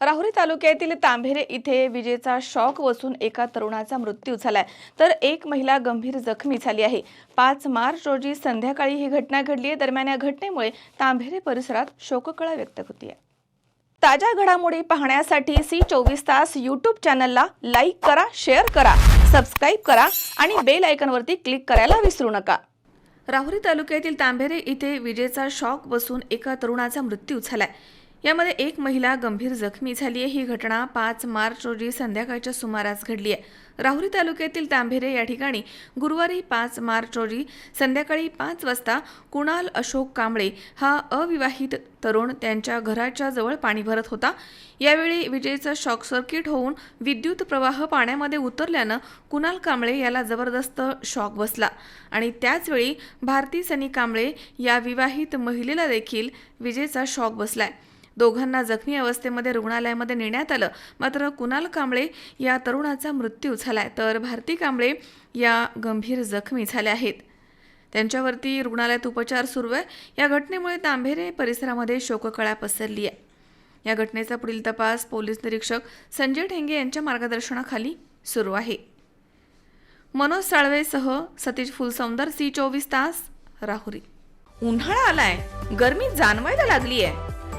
राहुरी तालुक्यातील तांभेरे इथे विजेचा शॉक बसून एका तरुणाचा मृत्यू झालाय. तर एक महिला गंभीर जखमी झाली आहे. पाच मार्च रोजी संध्याकाळी ही घटना घडली आहे. दरम्यान या घटनेमुळे तांभेरे परिसरात शोककळा व्यक्त होतीये. ताज्या घडामोडी पाहण्यासाठी सी चोवीस तास यूट्यूब चॅनलला लाईक करा शेअर करा सबस्क्राईब करा आणि बेल आयकनवरती क्लिक करायला विसरू नका. राहुरी तालुक्यातील तांभेरे इथे विजेचा शॉक बसून एका तरुणाचा मृत्यू झालाय. यामध्ये एक महिला गंभीर जखमी झाली आहे. ही घटना पाच मार्च रोजी संध्याकाळच्या सुमारास घडली आहे. राहुरी तालुक्यातील तांभेरे या ठिकाणी गुरुवारी पाच मार्च रोजी संध्याकाळी पाच वाजता कुणाल अशोक कांबळे हा अविवाहित तरुण त्यांच्या घराच्या जवळ पाणी भरत होता. यावेळी विजेचा शॉक सर्किट होऊन विद्युत प्रवाह पाण्यामध्ये उतरल्यानं कुणाल कांबळे याला जबरदस्त शॉक बसला. आणि त्याचवेळी भारती सनी कांबळे या विवाहित महिलेला देखील विजेचा शॉक बसलाय. दोघांना जखमी अवस्थेमध्ये रुग्णालयामध्ये नेण्यात आलं. मात्र कुणाल कांबळे या तरुणाचा मृत्यू झालाय. तर भारती कांबळे या गंभीर जखमी झाल्या आहेत. त्यांच्यावरती रुग्णालयात उपचार सुरू आहे. या घटनेमुळे तांभेरे परिसरामध्ये शोककळा पसरली आहे. या घटनेचा पुढील तपास पोलीस निरीक्षक संजय ठेंगे यांच्या मार्गदर्शनाखाली सुरू आहे. मनोज साळवेसह सतीश फुलसौंदर सी चोवीस तास राहुरी. उन्हाळा आलाय. गर्मी जाणवायला लागली आहे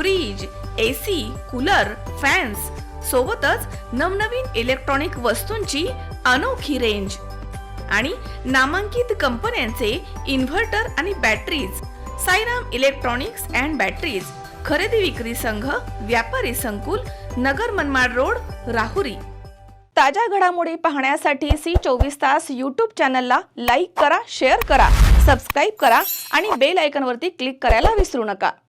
फ्रीज एसी कूलर फॅन्स सोबतच नवनवीन इलेक्ट्रॉनिक वस्तूंची अनोखी रेंज आणि नामांकित कंपन्यांचे इन्व्हर्टर आणि batteries Sairam electronics and batteries खरेदी विक्री संघ व्यापारी संकुल नगर मनमाड रोड राहुरी. ताज्या घडामोडी पाहण्यासाठी सी चोवीस तास यूट्यूब चॅनलला लाईक करा शेअर करा सबस्क्राईब करा आणि बेल आयकनवरती क्लिक करायला विसरू नका.